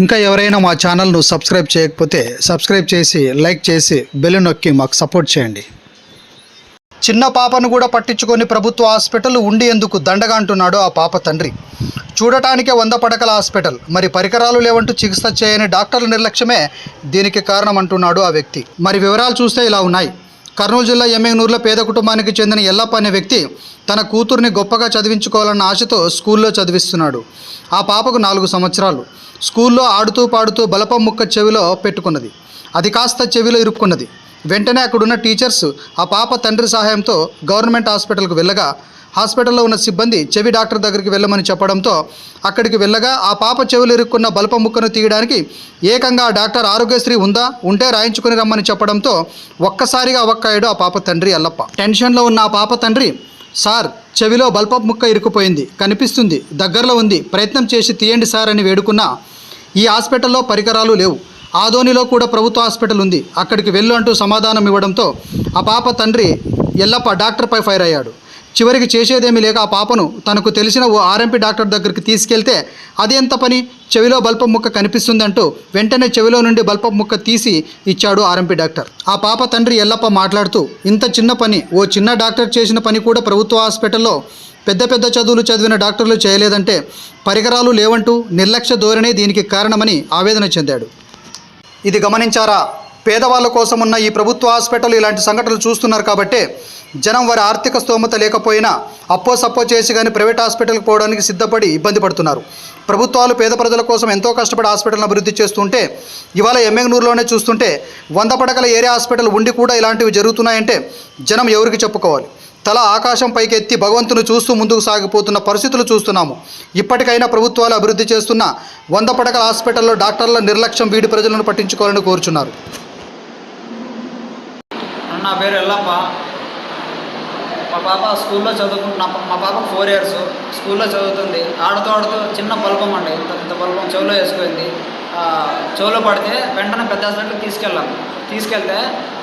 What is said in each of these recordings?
ఇంకా ఎవరైనా మా ఛానల్ను సబ్స్క్రైబ్ చేయకపోతే సబ్స్క్రైబ్ చేసి లైక్ చేసి బెల్ నొక్కి మాకు సపోర్ట్ చేయండి. చిన్న పాపను కూడా పట్టించుకొని ప్రభుత్వ హాస్పిటల్ ఉండి ఎందుకు దండగా అంటున్నాడు ఆ పాప తండ్రి. చూడటానికే వంద పడకల హాస్పిటల్. మరి పరికరాలు లేవంటూ చికిత్స చేయని డాక్టర్ల నిర్లక్ష్యమే దీనికి కారణం అంటున్నాడు ఆ వ్యక్తి. మరి వివరాలు చూస్తే ఇలా ఉన్నాయి. కర్నూలు జిల్లా ఎమ్మెగనూరులో పేద కుటుంబానికి చెందిన ఎల్లప్ప అనే వ్యక్తి తన కూతుర్ని గొప్పగా చదివించుకోవాలన్న ఆశతో స్కూల్లో చదివిస్తున్నాడు. ఆ పాపకు నాలుగు సంవత్సరాలు. స్కూల్లో ఆడుతూ పాడుతూ బలపం ముక్క చెవిలో పెట్టుకున్నది. అది కాస్త చెవిలో ఇరుక్కున్నది. వెంటనే అక్కడున్న టీచర్స్ ఆ పాప తండ్రి సహాయంతో గవర్నమెంట్ హాస్పిటల్కు వెళ్ళగా హాస్పిటల్లో ఉన్న సిబ్బంది చెవి డాక్టర్ దగ్గరికి వెళ్ళమని చెప్పడంతో అక్కడికి వెళ్ళగా ఆ పాప చెవులు ఇరుక్కున్న బల్ప ముక్కను తీయడానికి ఏకంగా డాక్టర్ ఆరోగ్యశ్రీ ఉందా? ఉంటే రాయించుకుని రమ్మని చెప్పడంతో ఒక్కసారిగా ఒక్కాయడు ఆ పాప తండ్రి అల్లప్ప. టెన్షన్లో ఉన్న ఆ పాప తండ్రి సార్ చెవిలో బల్ప ముక్క ఇరుక్కుపోయింది కనిపిస్తుంది దగ్గరలో ఉంది ప్రయత్నం చేసి తీయండి సార్ అని వేడుకున్నా ఈ హాస్పిటల్లో పరికరాలు లేవు. ఆదోనిలో కూడా ప్రభుత్వ హాస్పిటల్ ఉంది. అక్కడికి వెళ్ళు అంటూ సమాధానం ఇవ్వడంతో ఆ పాప తండ్రి ఎల్లప్ప డాక్టర్పై ఫైర్ అయ్యాడు. చివరికి చేసేదేమీ లేక ఆ పాపను తనకు తెలిసిన ఓ ఆర్ఎంపీ డాక్టర్ దగ్గరికి తీసుకెళ్తే అది ఎంత పని? చెవిలో బల్పం ముక్క కనిపిస్తుందంటూ వెంటనే చెవిలో నుండి బల్పం ముక్క తీసి ఇచ్చాడు ఆర్ఎంపీ డాక్టర్. ఆ పాప తండ్రి ఎల్లప్ప మాట్లాడుతూ ఇంత చిన్న పని ఓ చిన్న డాక్టర్ చేసిన పని కూడా ప్రభుత్వ హాస్పిటల్లో పెద్ద పెద్ద చదువులు చదివిన డాక్టర్లు చేయలేదంటే పరికరాలు లేవంటూ నిర్లక్ష్య ధోరణే దీనికి కారణమని ఆవేదన చెందాడు. ఇది గమనించారా? పేదవాళ్ళ కోసం ఉన్న ఈ ప్రభుత్వ హాస్పిటల్ ఇలాంటి సంఘటనలు చూస్తున్నారు కాబట్టే జనం వారి ఆర్థిక స్తోమత లేకపోయినా అప్పో సప్పో చేసి కానీ ప్రైవేట్ హాస్పిటల్కి పోవడానికి సిద్ధపడి ఇబ్బంది పడుతున్నారు. ప్రభుత్వాలు పేద ప్రజల కోసం ఎంతో కష్టపడి హాస్పిటల్ను అభివృద్ధి చేస్తుంటే ఇవాళ ఎమ్మెగనూరులోనే చూస్తుంటే వంద పడకల ఏరియా హాస్పిటల్ ఉండి కూడా ఇలాంటివి జరుగుతున్నాయంటే జనం ఎవరికి చెప్పుకోవాలి. తల ఆకాశం పైకెత్తి భగవంతుని చూస్తూ ముందుకు సాగిపోతున్న పరిస్థితులు చూస్తున్నాము. ఇప్పటికైనా ప్రభుత్వాలు అభివృద్ధి చేస్తున్న వంద పడకల హాస్పిటల్లో డాక్టర్ల నిర్లక్ష్యం వీడి ప్రజలను పట్టించుకోవాలని కోరుచున్నారు. నా పేరు ఎల్లప్ప. మా పాప స్కూల్లో చదువుకుంటున్నా మా పాప ఫోర్ ఇయర్స్ స్కూల్లో చదువుతుంది. ఆడుతూ ఆడుతూ చిన్న బల్బం అండి. ఇంత ఇంత బల్బం చెవులో వేసుకుంది. చెవులో పడితే వెంటనే పెద్ద హాస్పిటల్కి తీసుకెళ్ళాం. తీసుకెళ్తే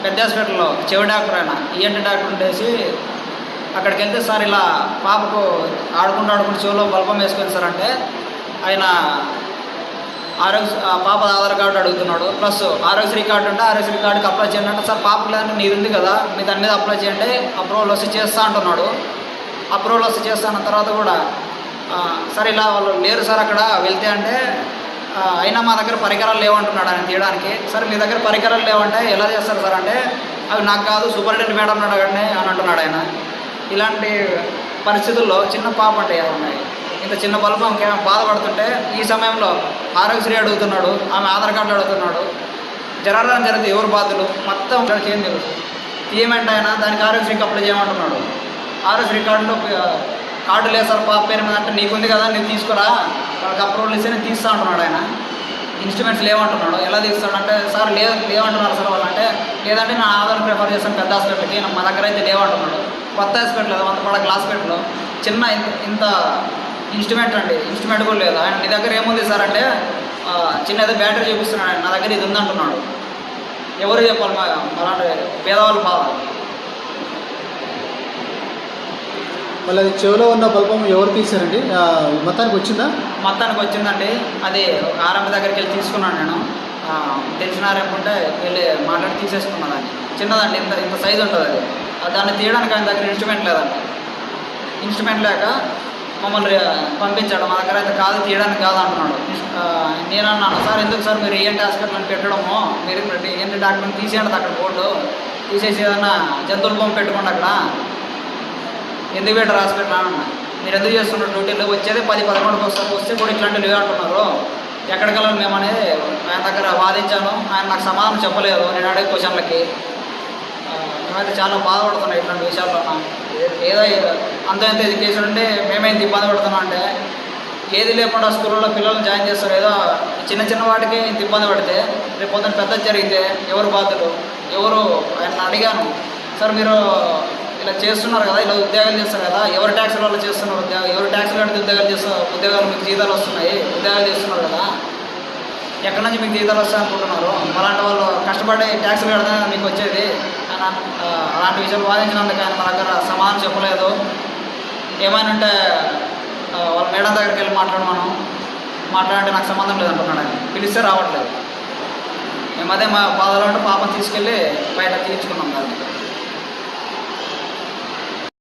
పెద్ద హాస్పిటల్లో చెవి డాక్టర్ ఆయన ఈఎన్టీ డాక్టర్ ఉండేసి అక్కడికి వెళ్తే సార్ ఇలా పాపకు ఆడుకుంటూ ఆడుకుంటూ చెవులో బలపం వేసుకుంది సార్ అంటే ఆయన ఆరోగ్య పాప ఆధార్ కార్డు అడుగుతున్నాడు. ప్లస్ ఆరోగ్యశ్రీ కార్డు ఉంటే ఆరోగ్యశ్రీ కార్డుకి అప్లై చేయండి అంటే సార్ పాప లేదంటే నీది ఉంది కదా మీ దాని మీద అప్లై చేయండి అప్రూవల్ వస్తే చేస్తా అంటున్నాడు. అప్రూవల్ వస్తే చేస్తాన తర్వాత కూడా సార్ ఇలా వాళ్ళు లేరు సార్ అక్కడ వెళ్తే అంటే అయినా మా దగ్గర పరికరాలు లేవంటున్నాడు ఆయన తీయడానికి. సార్ మీ దగ్గర పరికరాలు లేవంటే ఎలా చేస్తారు సార్ అంటే అవి నాకు కాదు సూపరింటెండెంట్ మేడం అడగండి అని అంటున్నాడు ఆయన. ఇలాంటి పరిస్థితుల్లో చిన్న పాప అంటే ఉన్నాయి? ఇంత చిన్న బల్బం బాధపడుతుంటే ఈ సమయంలో ఆరోగ్యశ్రీ అడుగుతున్నాడు ఆమె ఆధార్ కార్డు అడుగుతున్నాడు. జరగడం జరిగితే ఎవరు బాధలు మొత్తం ఏం తెలుసు. ఏమంటే ఆయన దానికి ఆరోగ్యశ్రీకి అప్లై చేయమంటున్నాడు. ఆరోగ్యశ్రీ కార్డులో కార్డు లేదు సార్ పాప పేరు మీద అంటే నీకుంది కదా నేను తీసుకురా. వాళ్ళకి అప్రూవల్ ఇస్తే నేను తీస్తా అంటున్నాడు ఆయన. ఇన్స్ట్రుమెంట్స్ లేవంటున్నాడు. ఎలా తీస్తాడంటే సార్ లేదు లేవంటున్నారు సార్ వాళ్ళు అంటే లేదంటే నా ఆధార్ ప్రిఫర్ చేస్తాను పెద్ద హాస్పిటల్కి మా దగ్గర అయితే లేవంటున్నాడు. కొత్త హాస్పిటల్ అది వంద పడక హాస్పిటల్. చిన్న ఇంత ఇన్స్ట్రుమెంట్ అండి ఇన్స్ట్రుమెంట్ కూడా లేదు. ఆయన నీ దగ్గర ఏముంది సార్ అంటే ఆ, చిన్న ఏదో బ్యాటరీ చూపిస్తున్నాడు ఆయన. నా దగ్గర ఇది ఉందంటున్నాడు. ఎవరు చెప్పాలి మా అలాంటి పేదవాళ్ళు బాధ మళ్ళీ అది చెవిలో ఉన్న బల్బం ఎవరు తీశారండి? మొత్తానికి వచ్చిందా? మొత్తానికి వచ్చిందండి. అది ఆరంభ దగ్గరికి వెళ్ళి తీసుకున్నాను నేను. తెలిసిన వెళ్ళి మాట్లాడి తీసేసుకున్నాను దాన్ని. చిన్నదండి ఇంత ఇంత సైజు ఉంటుంది అది. దాన్ని తీయడానికి ఆయన దగ్గర ఇన్స్ట్రుమెంట్ లేదండి. ఇన్స్ట్రుమెంట్ లేక మమ్మల్ని పంపించాడు. మా దగ్గర అయితే కాదు తీయడానికి కాదు అంటున్నాడు. నేను అన్నాను సార్ ఎందుకు సార్ మీరు ఏంటి హాస్పిటల్ అని పెట్టడము? మీరు ఏంటి డాక్టర్ని తీసేయండి అక్కడ బోర్డు? తీసేసి ఏదన్నా జంతువుల బొమ్మ పెట్టుకోండి అక్కడ. ఎందుకు పెట్టారు హాస్పిటల్ అన్న మీరు ఎందుకు చేస్తున్నారు? డ్యూటీలు వచ్చేది పది పదకొండుకి వస్తారు వస్తే కూడా ఇట్లాంటివి లేవు అంటున్నారు. ఎక్కడికి వెళ్ళాలి మేము? అనేది ఆయన దగ్గర వాదించాను. ఆయన నాకు సమాధానం చెప్పలేదు. నేను అడిగే క్వశ్చన్లకి ఆ, చాలా బాధపడుతున్నాయి ఇట్లాంటి విషయాల్లో ఏదో అంత ఎంత ఎడ్యుకేషన్ ఉంటే మేమైంది ఇబ్బంది పడుతున్నాం అంటే ఏది లేకుండా స్కూల్లో పిల్లల్ని జాయిన్ చేస్తారు. ఏదో చిన్న చిన్న వాటికి ఇంత ఇబ్బంది పడితే రేపు పొద్దున పెద్ద జరిగితే ఎవరు బాధ్యులు? ఎవరు? ఆయన అడిగాను. సార్ మీరు ఇలా చేస్తున్నారు కదా ఇలా ఉద్యోగాలు చేస్తారు కదా ఎవరు ట్యాక్సుల వల్ల చేస్తున్నారు ఉద్యోగం ఎవరు ట్యాక్సులు కడితే ఉద్యోగాలు చేస్తారు ఉద్యోగాలు మీకు జీతాలు వస్తున్నాయి ఉద్యోగాలు చేస్తున్నారు కదా ఎక్కడి నుంచి మీకు జీతాలు వస్తాయి అనుకుంటున్నారు? అలాంటి వాళ్ళు కష్టపడి ట్యాక్సులు కడితే మీకు వచ్చేది అలాంటి విషయాలు వాదించినందుకు ఆయన మన దగ్గర సమాధానం చెప్పలేదు. ఏమైనా ఉంటే వాళ్ళ మేడం దగ్గరికి వెళ్ళి మాట్లాడమను మాట్లాడంటే నాకు సంబంధం లేదంటున్నాడు ఆయన. పిలిస్తే రావట్లేదు. మేము అదే మా బాధలో పాపం తీసుకెళ్ళి బయట తీర్చుకున్నాం దాన్ని.